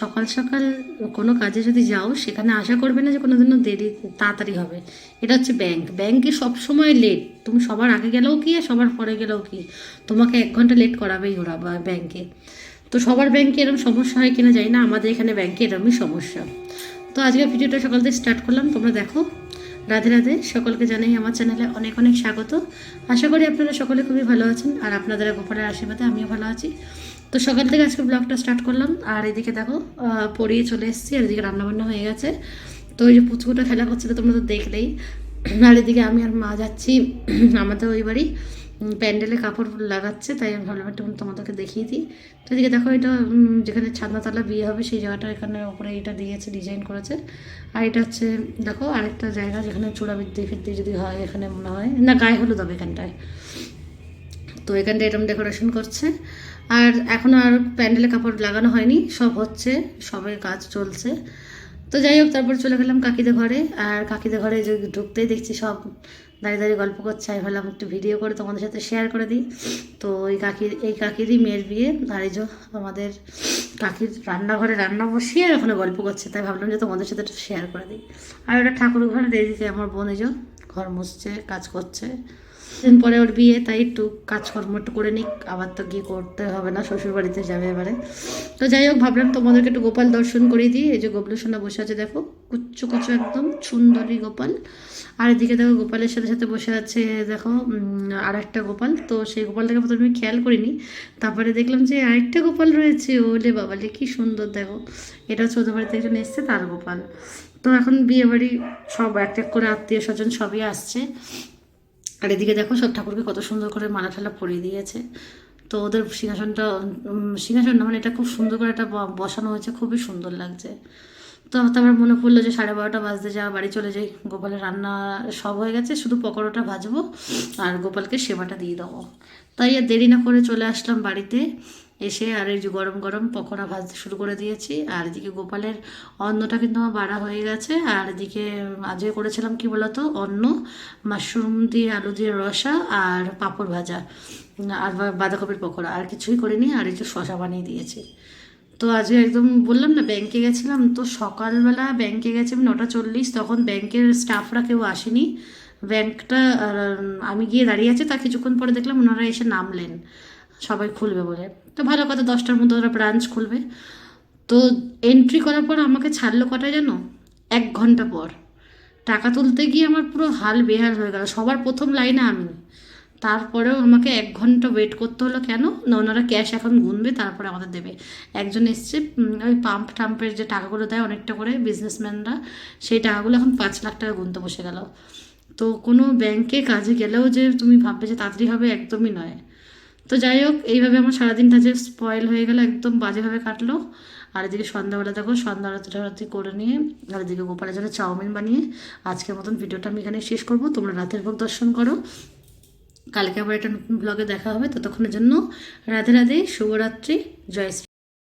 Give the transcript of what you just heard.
সকাল সকাল কোনো কাজে যদি যাও, সেখানে আশা করবে না যে কোনো দিনও দেরি, তাড়াতাড়ি হবে। এটা হচ্ছে ব্যাংক ব্যাংকে সবসময় লেট তুমি সবার আগে গেলেও কি, আর সবার পরে গেলেও কি? তোমাকে এক ঘণ্টা লেট করাবেই ওরা ব্যাংকে তো সবার ব্যাংকে এরকম সমস্যা হয় কিনা জানি না। আমাদের এখানে ব্যাংকে এরকমই সমস্যা। তো আজকের ভিডিওটা সকাল থেকে স্টার্ট করলাম। তোমরা দেখো। রাধে রাধে, সকলকে জানাই আমার চ্যানেলে অনেক অনেক স্বাগত। আশা করি আপনারা সকলে খুবই ভালো আছেন আর আপনাদের গোপালের আশীর্বাদে আমিও ভালো আছি। তো সকাল থেকে আজকে ব্লগটা স্টার্ট করলাম আর এদিকে দেখো পড়িয়ে চলে এসেছি আর এদিকে রান্নাবান্না হয়ে গেছে। তো ওই যে পুচকুটা খেলা করছিল তোমরা তো দেখলেই। আর এদিকে আমি আর মা যাচ্ছি। আমাদের ওই বাড়ি প্যান্ডেলে কাপড় লাগাচ্ছে, তাই আমি ভাবলাম একটু তোমাদেরকে দেখিয়ে দিই। তো এদিকে দেখো এটা যেখানে ছাদনাতলা বিয়ে হবে, সেই জায়গাটা এখানে ওপরে এটা দিয়েছে ডিজাইন করেছে। আর এটা হচ্ছে, দেখো আরেকটা জায়গা যেখানে চূড়াবৃদ্ধি ফিরতি যদি হয়, এখানে মনে হয়, না, গায়ে হলুদ হবে এখানটায়। তো এখানটা এরকম ডেকোরেশন করছে। আর এখনও আর প্যান্ডেলে কাপড় লাগানো হয়নি, সব হচ্ছে, সবে কাজ চলছে। তো যাই হোক, তারপর চলে গেলাম কাকিদের ঘরে। আর কাকিদের ঘরে যে ঢুকতেই দেখছি সব দাঁড়িয়ে দাঁড়িয়ে গল্প করছে। আমি ভাবলাম একটু ভিডিও করে তোমাদের সাথে শেয়ার করে দিই। তো এই কাকির এই কাকিরই মেয়ের বিয়ে। আর এই যে আমাদের কাকির রান্নাঘরে রান্না বসিয়ে আর ওখানে গল্প করছে। তাই ভাবলাম যে তোমাদের সাথে একটু শেয়ার করে দিই। আর ওটা ঠাকুর ঘরে এদিকে আমার বোন এই ঘর মুছছে, কাজ করছে। দিন পরে ওর বিয়ে, তাই একটু কাজকর্ম একটু করে নিক, আবার তো গিয়ে করতে হবে না শ্বশুর বাড়িতে যাবে এবারে। তো যাই হোক, ভাবলাম তোমাদেরকে একটু গোপাল দর্শন করিয়ে দিই। এই যে গোপালসোনা বসে আছে, দেখো, কুচ্চু কুচু একদম সুন্দরী গোপাল। আর এদিকে দেখো, গোপালের সাথে সাথে বসে আছে, দেখো আর একটা গোপাল। তো সেই গোপালটাকে প্রথমে আমি খেয়াল করিনি। তারপরে দেখলাম যে আরেকটা গোপাল রয়েছে। ওলে বাবালে কি সুন্দর, দেখো। এটা হচ্ছে ওদের বাড়িতে একজন এসছে, তার গোপাল। তো এখন বিয়ে বাড়ি সব এক এক করে আত্মীয় স্বজন সবই আসছে। আর এদিকে দেখো সব ঠাকুরকে কত সুন্দর করে মালা ঠালা পরিয়ে দিয়েছে। তো ওদের সিংহাসনটা সিংহাসন না মানে এটা খুব সুন্দর করে একটা বসানো হয়েছে, খুবই সুন্দর লাগছে। তো তারপর মনে পড়ল যে সাড়ে বারোটা বাজতে যা বাড়ি চলে যাই, গোপালের রান্না সব হয়ে গেছে, শুধু পকোড়াটা ভাজবো আর গোপালকে সেবাটা দিয়ে দেবো। তাই আর দেরি না করে চলে আসলাম বাড়িতে। এসে আর এই যে গরম গরম পকোড়া ভাজতে শুরু করে দিয়েছি। আর এদিকে গোপালের অন্নটা কিন্তু আমার বাড়া হয়ে গেছে। আর এদিকে আজকে করেছিলাম কি বলতো? অন্ন, মাশরুম দিয়ে আলু দিয়ে রসা আর পাঁপড় ভাজা, আর বাঁধাকপির পকোড়া। আর কিছুই করিনি, আর যে শশা বানিয়ে দিয়েছি। তো আজকে একদম বললাম না, ব্যাংকে গেছিলাম। তো সকালবেলা ব্যাংকে গেছি আমি নটা চল্লিশ। তখন ব্যাংকের স্টাফরা কেউ আসেনি। ব্যাংকটা আমি গিয়ে দাঁড়িয়ে আছি। তা কিছুক্ষণ পরে দেখলাম ওনারা এসে নামলেন। সবাই খুলবে বলে। তো ভালো কথা, দশটার মধ্যে ওরা ব্রাঞ্চ খুলবে। তো এন্ট্রি করার পর আমাকে ছাড়লো কটায় জানো? এক ঘণ্টা পর। টাকা তুলতে গিয়ে আমার পুরো হাল বেহাল হয়ে গেল। সবার প্রথম লাইনে আমি। তারপরেও আমাকে এক ঘণ্টা ওয়েট করতে হলো কেন? না, ওনারা ক্যাশ এখন গুনবে, তারপরে আমাদের দেবে। একজন এসছে ওই পাম্প টাম্পের যে টাকাগুলো দেয় অনেকটা করে বিজনেসম্যানরা সেই টাকাগুলো এখন পাঁচ লাখ টাকা গুনতে বসে গেল। তো কোনো ব্যাংকে কাজে গেলেও যে তুমি ভাববে যে তাড়াতাড়ি হবে, একদমই নয়। তো যাই হোক, এইভাবে আমার সারাদিনটা যে স্পয়েল হয়ে গেল, একদম বাজেভাবে কাটলো। আর এদিকে সন্ধ্যাবেলা দেখো, সন্ধ্যা আরতি করে নিয়ে, আর এদিকে গোপালের জন্য চাউমিন বানিয়ে আজকের মতন ভিডিওটা আমি এখানে শেষ করব। তোমরা রাতের ভোগ দর্শন করো। কালকে আবার একটা নতুন ব্লগে দেখা হবে। ততক্ষণের জন্য রাধে রাধে, শুভরাত্রি, জয়